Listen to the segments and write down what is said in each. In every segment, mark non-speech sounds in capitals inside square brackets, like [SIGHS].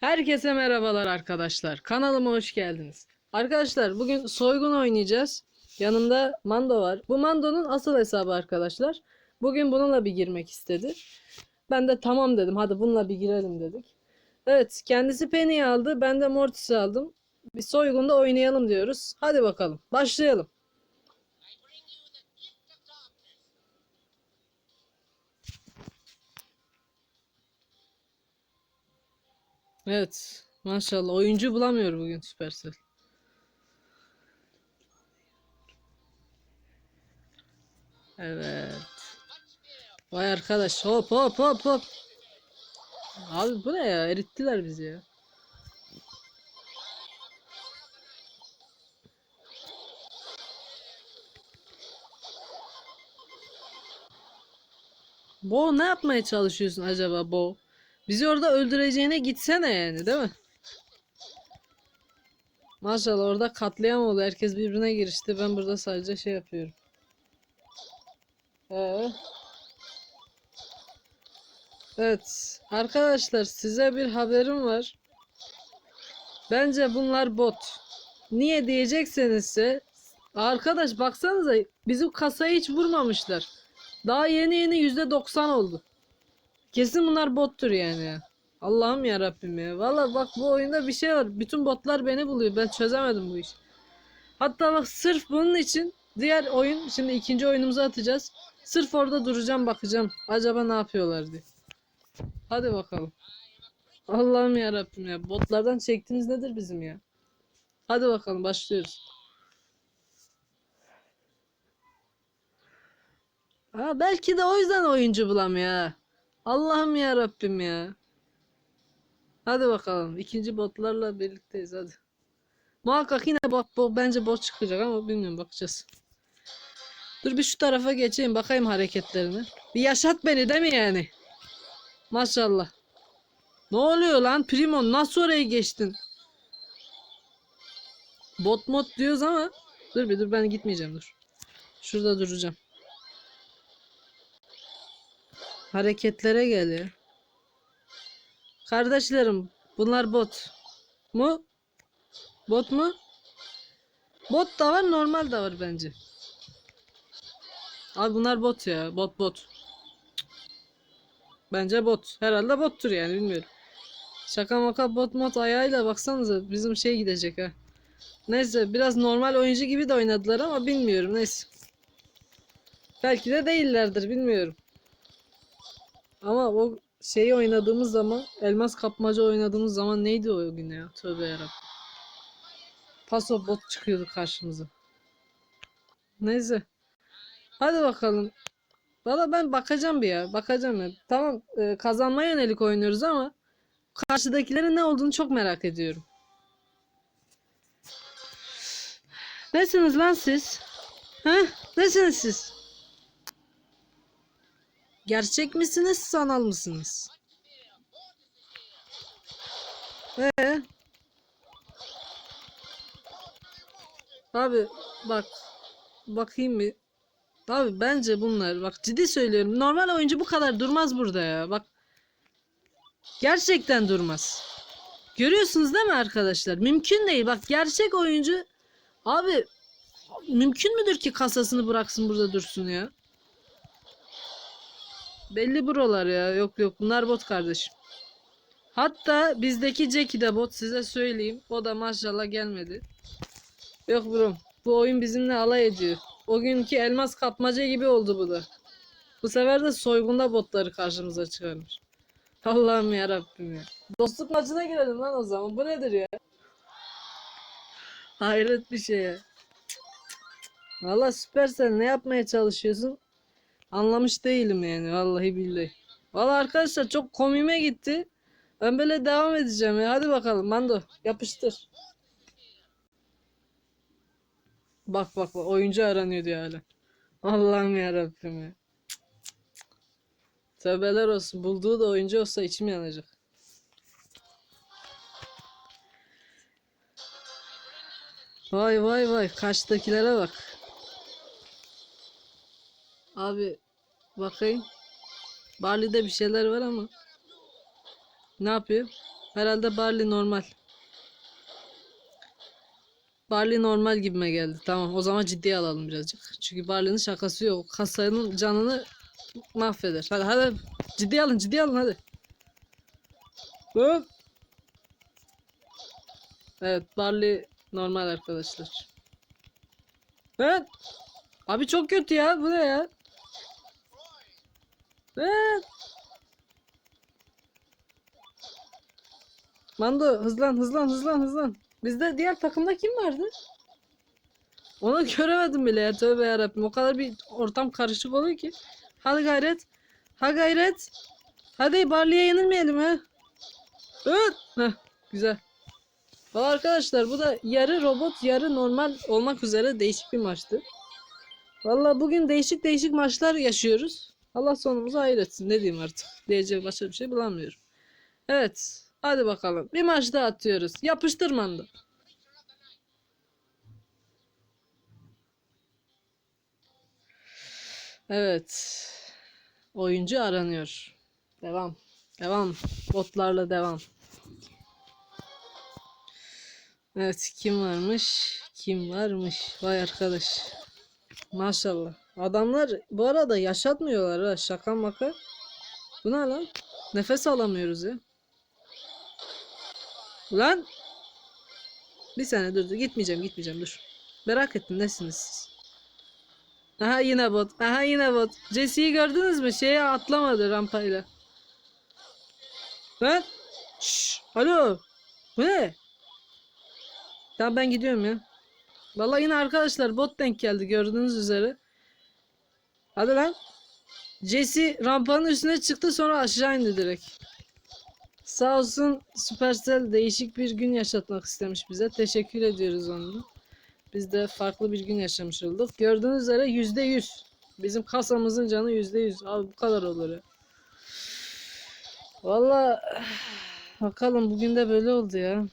Herkese merhabalar arkadaşlar. Kanalıma hoş geldiniz. Arkadaşlar bugün soygun oynayacağız. Yanımda Mando var. Bu Mando'nun asıl hesabı arkadaşlar. Bugün bununla bir girmek istedi. Ben de tamam dedim. Hadi bununla bir girelim dedik. Evet kendisi Penny'i aldı. Ben de Mortis'i aldım. Bir soygunda oynayalım diyoruz. Hadi bakalım. Başlayalım. Evet. Maşallah. Oyuncu bulamıyor bugün Supercell. Evet. Vay arkadaş. Hop hop hop hop. Abi bu ne ya? Erittiler bizi ya. Bo ne yapmaya çalışıyorsun acaba Bo? Bizi orada öldüreceğine gitsene yani değil mi? Maşallah orada katliam oldu. Herkes birbirine girişti. Ben burada sadece şey yapıyorum. Ee? Evet. Arkadaşlar size bir haberim var. Bence bunlar bot. Niye diyecekseniz ise arkadaş baksanıza bizim kasayı hiç vurmamışlar. Daha yeni yeni %90 oldu. Kesin bunlar bottur yani. Allah'ım ya Rabbim ya. Valla bak bu oyunda bir şey var. Bütün botlar beni buluyor. Ben çözemedim bu işi. Hatta bak sırf bunun için diğer oyun şimdi ikinci oyunumuzu atacağız. Sırf orada duracağım bakacağım. Acaba ne yapıyorlar diye. Hadi bakalım. Allah'ım ya Rabbim ya. Botlardan çektiğiniz nedir bizim ya? Hadi bakalım başlıyoruz. Ha, belki de o yüzden oyuncu bulamıyor. Allah'ım ya Rabbim ya. Hadi bakalım. ikinci botlarla birlikteyiz hadi. Muhakkak yine bot, bot bence bot çıkacak ama bilmiyorum bakacağız. Dur bir şu tarafa geçeyim bakayım hareketlerine. Bir yaşat beni değil mi yani? Maşallah. Ne oluyor lan Primo nasıl oraya geçtin? Bot mod diyoruz ama dur bir dur ben gitmeyeceğim dur. Şurada duracağım. Hareketlere gel ya. Kardeşlerim bunlar bot mu? Bot mu? Bot da var normal da var bence. Abi bunlar bot ya. Bot bot. Bence bot. Herhalde bottur yani bilmiyorum. Şaka maka bot mod ayağıyla baksanıza bizim şey gidecek ha. Neyse biraz normal oyuncu gibi de oynadılar ama bilmiyorum neyse. Belki de değillerdir bilmiyorum. Ama o şeyi oynadığımız zaman elmas kapmaca oynadığımız zaman neydi o gün ya? Tövbe yarabbim. Paso bot çıkıyordu karşımıza. Neyse. Hadi bakalım. Valla ben bakacağım bir ya. Bakacağım ya. Tamam e, kazanmaya yönelik oynuyoruz ama karşıdakilerin ne olduğunu çok merak ediyorum. Nesiniz lan siz? Ha? Nesiniz siz? Gerçek misiniz, sanal mısınız? Ee? Abi bak bakayım bir. Abi bence bunlar bak ciddi söylüyorum. Normal oyuncu bu kadar durmaz burada ya. Bak gerçekten durmaz. Görüyorsunuz değil mi arkadaşlar? Mümkün değil. Bak gerçek oyuncu abi mümkün müdür ki kasasını bıraksın burada dursun ya? Belli buralar ya. Yok yok bunlar bot kardeşim. Hatta bizdeki Jackie de bot size söyleyeyim. O da maşallah gelmedi. Yok bro. Bu oyun bizimle alay ediyor. O günkü elmas kapmaca gibi oldu bu da. Bu sefer de soygunda botları karşımıza çıkarmış. Allah'ım ya Rabbim ya. Dostluk maçına girelim lan o zaman. Bu nedir ya? Hayret bir şey ya. Valla süpersen ne yapmaya çalışıyorsun? Anlamış değilim yani vallahi billahi. Valla arkadaşlar çok komime gitti. Ben böyle devam edeceğim ya. Hadi bakalım Mando yapıştır. Bak bak bak oyuncu aranıyor diyor hala. Allah'ım yarabbim ya. Tövbeler olsun. Bulduğu da oyuncu olsa içim yanacak. Vay vay vay. Kaçtakilere bak. Abi bakayım. Barley'de bir şeyler var ama. Ne yapıyor? Herhalde Barley normal. Barley normal gibime geldi. Tamam o zaman ciddiye alalım birazcık. Çünkü Barley'nin şakası yok. Kasanın canını mahveder. Hadi hadi ciddiye alın ciddiye alın hadi. Evet Barley normal arkadaşlar. Evet. Abi çok kötü ya. Bu ne ya? Evet. Mando hızlan hızlan hızlan hızlan. Bizde diğer takımda kim vardı? Onu [LAUGHS] göremedim bile ya tövbe yarabbim. O kadar bir ortam karışık oluyor ki. Hadi gayret. Ha gayret. Hadi Barley'e yenilmeyelim ha. Evet. Heh, güzel. Valla arkadaşlar bu da yarı robot yarı normal olmak üzere değişik bir maçtı. Valla bugün değişik değişik maçlar yaşıyoruz. Allah sonumuzu hayır etsin. Ne diyeyim artık. [LAUGHS] Diyecek başka bir şey bulamıyorum. Evet. Hadi bakalım. Bir maç daha atıyoruz. Yapıştır Mando. Evet. Oyuncu aranıyor. Devam. Devam. Botlarla devam. Evet kim varmış? Kim varmış? Vay arkadaş. Maşallah. Adamlar bu arada yaşatmıyorlar ha. Şaka maka. Bu ne lan? Nefes alamıyoruz ya. Ulan. Bir saniye dur dur. Gitmeyeceğim gitmeyeceğim dur. Merak ettim nesiniz siz? Aha yine bot. Aha yine bot. Jesse'yi gördünüz mü? Şeye atlamadı rampayla. Lan. Şşş. Alo. Bu ne? Tamam ben gidiyorum ya. Vallahi yine arkadaşlar bot denk geldi gördüğünüz üzere. Hadi lan. Jesse rampanın üstüne çıktı sonra aşağı indi direkt. Sağ olsun Supercell değişik bir gün yaşatmak istemiş bize. Teşekkür ediyoruz ona. Biz de farklı bir gün yaşamış olduk. Gördüğünüz üzere yüzde yüz. Bizim kasamızın canı yüzde yüz. Abi bu kadar olur ya. Valla [SIGHS] bakalım bugün de böyle oldu ya.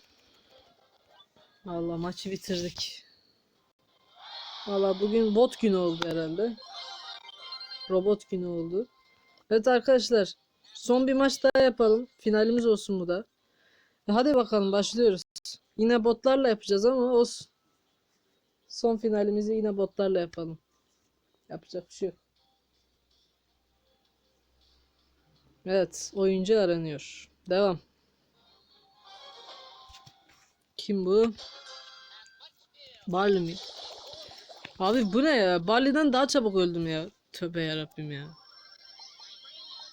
Valla maçı bitirdik. Valla bugün bot günü oldu herhalde. Robot günü oldu. Evet arkadaşlar. Son bir maç daha yapalım. Finalimiz olsun bu da. E hadi bakalım başlıyoruz. Yine botlarla yapacağız ama olsun. Son finalimizi yine botlarla yapalım. Yapacak bir şey yok. Evet, oyuncu aranıyor. Devam. Kim bu? Barley mi? Abi bu ne ya? Barley'den daha çabuk öldüm ya. Tövbe yarabbim ya.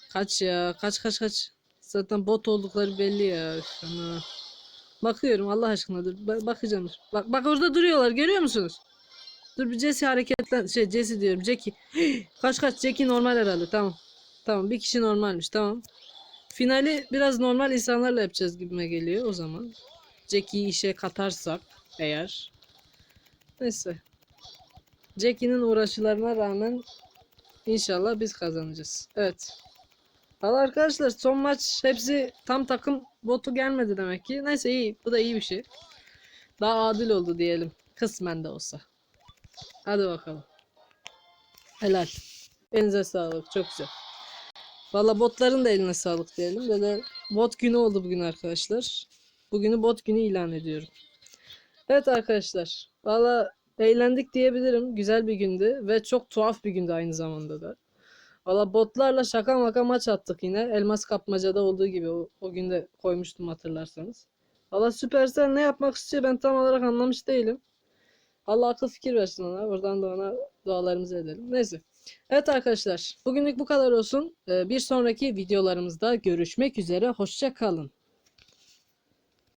Kaç ya? Kaç kaç kaç. Zaten bot oldukları belli ya. Ana. Bakıyorum Allah aşkına dur. Ba- bakacağım. Bak bak orada duruyorlar görüyor musunuz? Dur bir Jesse hareketlen şey Jesse diyorum Jackie. [GASPS] kaç kaç Jackie normal herhalde tamam. Tamam bir kişi normalmiş tamam. Finali biraz normal insanlarla yapacağız gibime geliyor o zaman. Jackie'yi işe katarsak eğer. Neyse. Jackie'nin uğraşılarına rağmen inşallah biz kazanacağız. Evet. Valla arkadaşlar son maç hepsi tam takım botu gelmedi demek ki. Neyse iyi. Bu da iyi bir şey. Daha adil oldu diyelim. Kısmen de olsa. Hadi bakalım. Helal. Elinize sağlık. Çok güzel. Valla botların da eline sağlık diyelim. Böyle bot günü oldu bugün arkadaşlar. Bugünü bot günü ilan ediyorum. Evet arkadaşlar. Valla eğlendik diyebilirim. Güzel bir gündü ve çok tuhaf bir gündü aynı zamanda da. Valla botlarla şaka maka maç attık yine. Elmas kapmacada olduğu gibi o, o günde koymuştum hatırlarsanız. Valla Supercell ne yapmak istiyor ben tam olarak anlamış değilim. Allah akıl fikir versin ona. Oradan da ona dualarımızı edelim. Neyse. Evet arkadaşlar. Bugünlük bu kadar olsun. Ee, Bir sonraki videolarımızda görüşmek üzere. Hoşça kalın.